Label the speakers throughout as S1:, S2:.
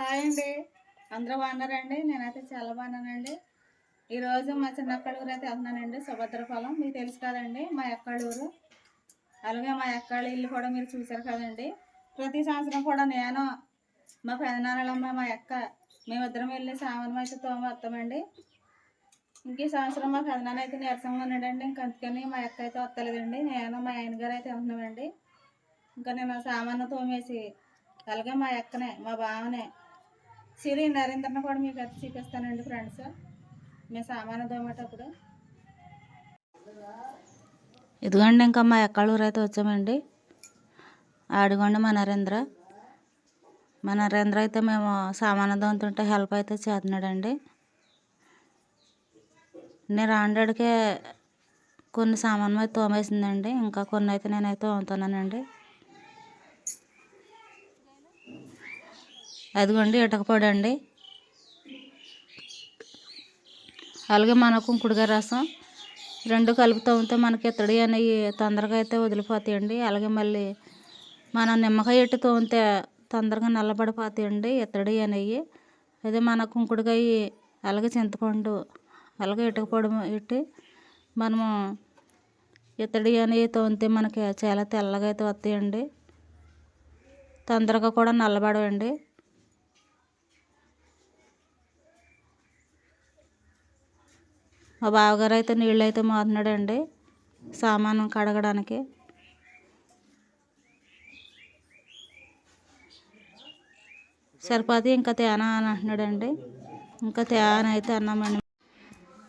S1: Hi అండి. అందరూ బాగున్నారండి? నేనైతే చాలా బాగున్నానండి. ఈరోజు మా చిన్న అయితే వెళ్తున్నానండి సుభద్రపాలెం మీకు తెలుసు కదండి మా ఎక్కడూరు అలాగే మా ఎక్కడ ఇల్లు కూడా మీరు చూశారు కదండి. ప్రతి సంవత్సరం కూడా నేను మా పెదనాన్నలమ్మ మా అక్క మేమిద్దరం వెళ్ళి సామానం అయితే తోమ వస్తామండి. ఇంక ఈ సంవత్సరం మా పెదనాన్న అయితే నీరసంగా ఉన్నాడండి. ఇంక అందుకని మా అక్క అయితే వస్తలేదండి. నేను మా ఆయన గారు అయితే వెళ్తున్నామండి. ఇంకా నేను సామాను తోమేసి అలాగే మా అక్కనే మా బావనే సిరి నరేంద్రని కూడా మీకు అది చూపిస్తానండి ఫ్రెండ్స్ మేము సామాను తోమేటప్పుడు
S2: ఇదిగోండి ఇంకా మా ఎక్కడూరు అయితే వచ్చామండి. ఆడిగోండి మా నరేంద్ర. మా నరేంద్ర అయితే మేము సామాను దోమతుంటే హెల్ప్ అయితే చేస్తున్నాడండి. నేను రాండాడికే కొన్ని సామాన్లు అయితే తోమేసిందండి. ఇంకా కొన్ని అయితే నేనైతే తోముతున్నానండి. అదిగోండి ఇటకపోడి అండి. అలాగే మన కుంకుడుగా రసం రెండు కలుపు తవ్వితే మనకి ఇత్తడి అనేవి తొందరగా అయితే వదిలిపోతాయండి. అలాగే మళ్ళీ మనం నిమ్మకాయ ఎట్టి తోమితే తొందరగా నల్లబడిపోతాయండి ఇత్తడి అనేవి. అదే మన కుంకుడుకాయ అలాగే చింతపండు అలాగే ఇటుకపొడి ఇట్టి మనము ఇత్తడి అనేవి తోమితే మనకి చాలా తెల్లగా అయితే వస్తాయండి. తొందరగా కూడా నల్లబడవండి. మా బావగారు అయితే నీళ్ళు అయితే మోతున్నాడండి సామాను కడగడానికి. సరిపోతే ఇంకా తేనా అని అంటున్నాడండి. ఇంకా తేన అయితే అన్నామండి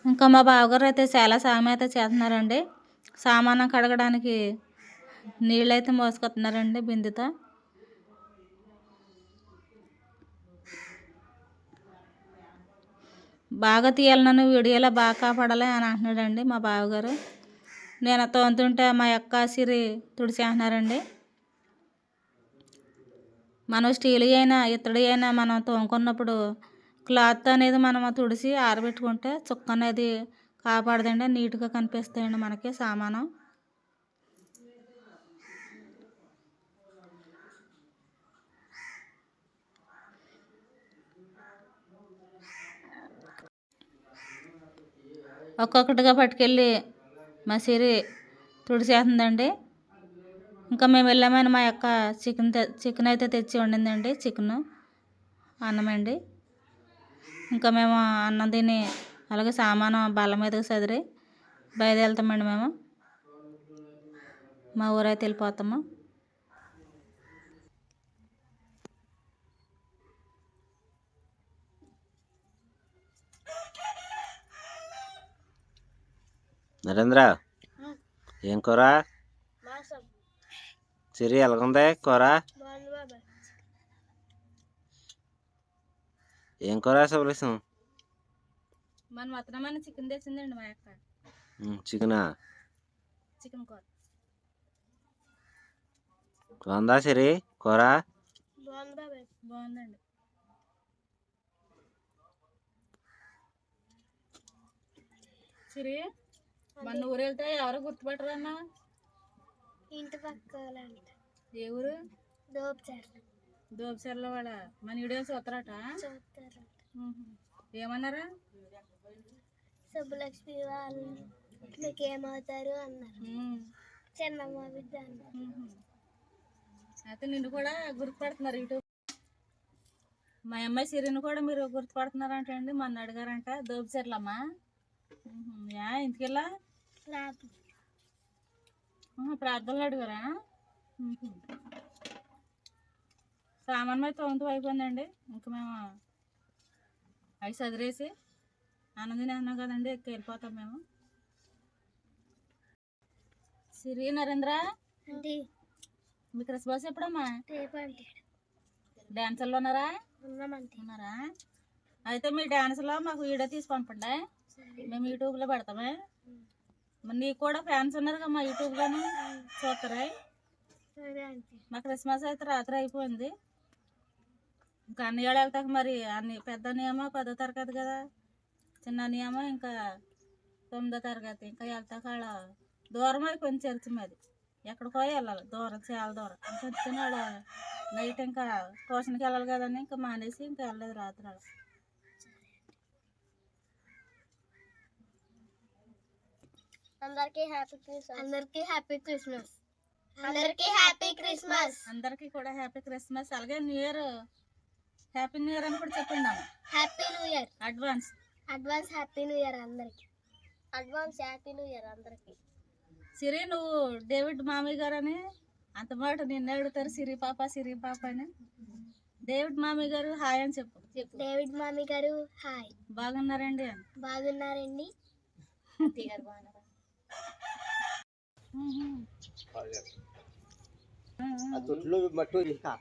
S2: ఇంకా మా బావగారు అయితే చాలా సాయం అయితే చేస్తున్నారండి. సామానం కడగడానికి నీళ్ళు అయితే మోసుకొస్తున్నారండి బిందెతో. బాగా తీయాలి నన్ను వీడియోలో బాగా కాపాడాలి అని అంటున్నాడండి మా బావగారు. నేను తోముతుంటే మా యొక్క సిరి తుడిచేస్తున్నారండి మనం స్టీల్ అయినా ఇత్తడి అయినా మనం తోముకున్నప్పుడు క్లాత్ అనేది మనం తుడిసి ఆరబెట్టుకుంటే చుక్క అనేది కాపాడదండి నీట్గా కనిపిస్తాయండి మనకి సామానం. ఒక్కొక్కటిగా పట్టుకెళ్ళి మా సిరి తుడిచేస్తుందండి. ఇంకా మేము వెళ్ళామని మా యొక్క చికెన్ చికెన్ అయితే తెచ్చి వండిందండి చికెన్ అన్నం అండి ఇంకా మేము అన్నం తిని అలాగే సామాను బల్ల మీదకి సదిరి బయలుదేరుతామండి మేము. మా ఊరైతే వెళ్ళిపోతాము.
S3: నరేంద్ర ఏం కూర? సిరి ఎలాగుంది కూర? ఏం కూర శుభ్రసం
S1: మనం వస్తున్నామని చికెన్ తెచ్చిందండి మా అక్క.
S3: చికెనా?
S1: చికెన్ కూర.
S3: బాగుందా సిరి కూర?
S1: బాగుందండి. సిరి? మన ఊరు వెళ్తే ఎవరో గుర్తుపట్టరన్నా?
S4: ఇంటి పక్క
S1: ఏ ఊరు? దోపసర్ల వాడ. మన వీడియోస్ చూస్తారట. ఏమన్నారా?
S4: సుబ్బలక్ష్మి వాళ్ళు మీకు ఏమవుతారు అన్నారు. చిన్నమ్మ బిడ్డ.
S1: అయితే నిన్ను కూడా గుర్తుపడుతున్నారు యూట్యూబ్ మా అమ్మాయి సిరిని కూడా మీరు గుర్తుపడుతున్నారంట అండి మొన్న అడిగారంట దోపసర్లమ్మా యా ఆహా, ప్రార్థనలు అడిగారా. సామాన్ మీద తోంతు అయిపోయిందండి. ఇంక మేము అవి చదిరేసి ఆనందిని అన్నాం కదండి ఎక్కి వెళ్ళిపోతాం మేము. సిరి నరేంద్ర? మీ క్రిస్మస్ ఎప్పుడమ్మా? డాన్సర్లు ఉన్నారా? ఉన్నారా? అయితే మీ డాన్స్లో మాకు వీడియో తీసి పంపండి. మేము యూట్యూబ్లో పెడతామే. మరి నీకు కూడా ఫ్యాన్స్ ఉన్నారు కదా మా యూట్యూబ్లోనే చూస్తారా మా క్రిస్మస్ అయితే రాత్రి అయిపోయింది. ఇంకా అన్ని ఏళ్ళు వెళ్తాక మరి అన్ని పెద్ద నియమం పదో తరగతి కదా. చిన్న నియమం ఇంకా తొమ్మిదో తరగతి. ఇంకా వెళ్తాక ఆడ దూరం అయిపోయింది చర్చి మాది.
S2: ఎక్కడికో వెళ్ళాలి. దూరం చాలా దూరం. వాడు నైట్ ఇంకా ట్యూషన్కి వెళ్ళాలి కదని ఇంకా మానేసి ఇంకా వెళ్ళలేదు రాత్రి
S4: అందరికీ హ్యాపీ క్రిస్మస్. అందరికీ హ్యాపీ క్రిస్మస్. అందరికీ హ్యాపీ క్రిస్మస్.
S2: అందరికీ కూడా హ్యాపీ క్రిస్మస్. అలాగే new year happy new year అని కూడా చెప్పండి
S4: happy new year.
S2: Advance.
S4: Advance happy new year అందరికి. అడ్వాన్స్ హ్యాపీ న్యూ ఇయర్ అందరికి.
S2: సిరి నువ్వు డేవిడ్ మామయ్య గారు అని అంత మాట నిన్ను అడుగుతారు సిరి పాప సిరి పాప అని. డేవిడ్ మామయ్య గారు హాయ్ అని చెప్పు. చెప్పు.
S4: డేవిడ్ మామి గారు హాయ్.
S2: బాగున్నారండి
S4: బాగున్నారండి.
S5: ఆ తొట్టులో మట్టు ఇంకా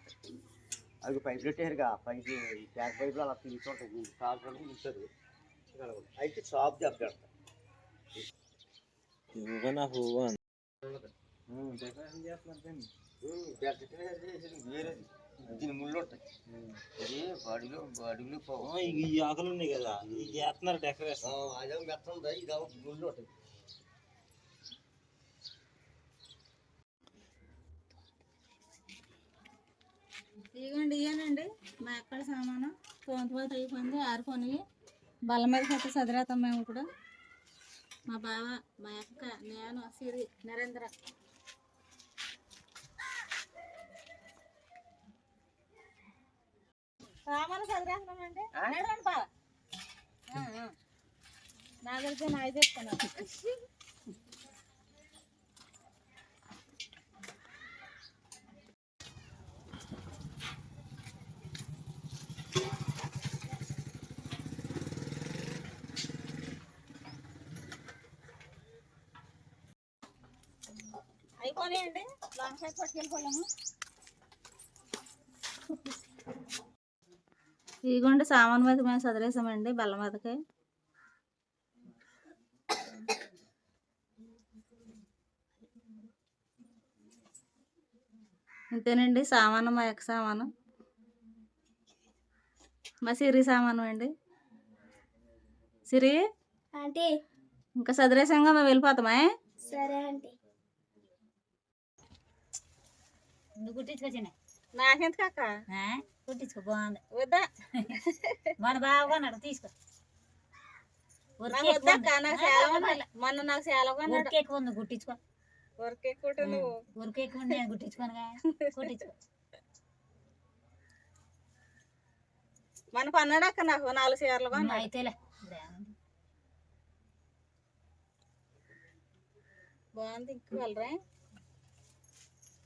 S5: అవి పైపు పెట్టారుగా పైపు ఈ ట్యాంక్ పైపులో అలా తీసుకుంటాయి కాకుండా ఉంటుంది అయితే షాప్ చెప్తాడు
S3: ఇదిగో నా పువ్వు అని.
S5: వేరే దీని ముళ్ళు ఉంటాయి ఇది బాడీలో బాడీలో
S3: ఆ, ఇగ ఈ ఆకులు ఉన్నాయి కదా ఇది చేస్తున్నారు డెకరేషన్
S5: అదే మెత్తం ఉంది ఇది ముళ్ళు ఉంటాయి
S2: ఇదిగోండి ఇయ్యానండి. మా అక్కడ సామాను. తోంతిపోతే అయిపోయింది ఆరిపోయి బల్ల మీద కట్టి చదిరేతాం మేము ఇప్పుడు. మా బావ మా అక్క నేను సిరి నరేంద్ర. సామాను చదిరేస్తున్నామండి నడవండి బావ. నా దగ్గర నా చెప్తున్నాను అయిపోయాయండి లాంగ్ సైడ్ పట్టుకెళ్ళిపోయాము ఇదిగోండి సామాన్ మీద మేము చదివేసామండి బల్ల మీదకి. ఇంతేనండి సామాను మా యొక్క సామాను. మా సిరి సామాను అండి. సిరి?
S4: ఆంటీ.
S2: ఇంకా చదివేసాంగా మేము వెళ్ళిపోతామా?
S4: సరే ఆంటీ.
S6: నువ్వు కుట్టించుకొచ్చిన
S2: నాకెందుకు అక్క
S6: కుట్టించుకో బాగుంది.
S2: వద్దా?
S6: మన తీసుకో.
S2: నాకు చాలా ఉన్నాయి. మొన్న నాకు చాలా కొన్నాడు
S6: ఉంది కుట్టించుకో
S2: ఎక్కువ నువ్వు.
S6: ఉరికి ఎక్కువ ఉంది నేను కుట్టించుకోనుగా కుట్టించుకో
S2: మన కొన్నాడు అక్క నాకు? నాలుగు చీరలు కొన్నాడు.
S6: అయితేలే.
S2: బాగుంది.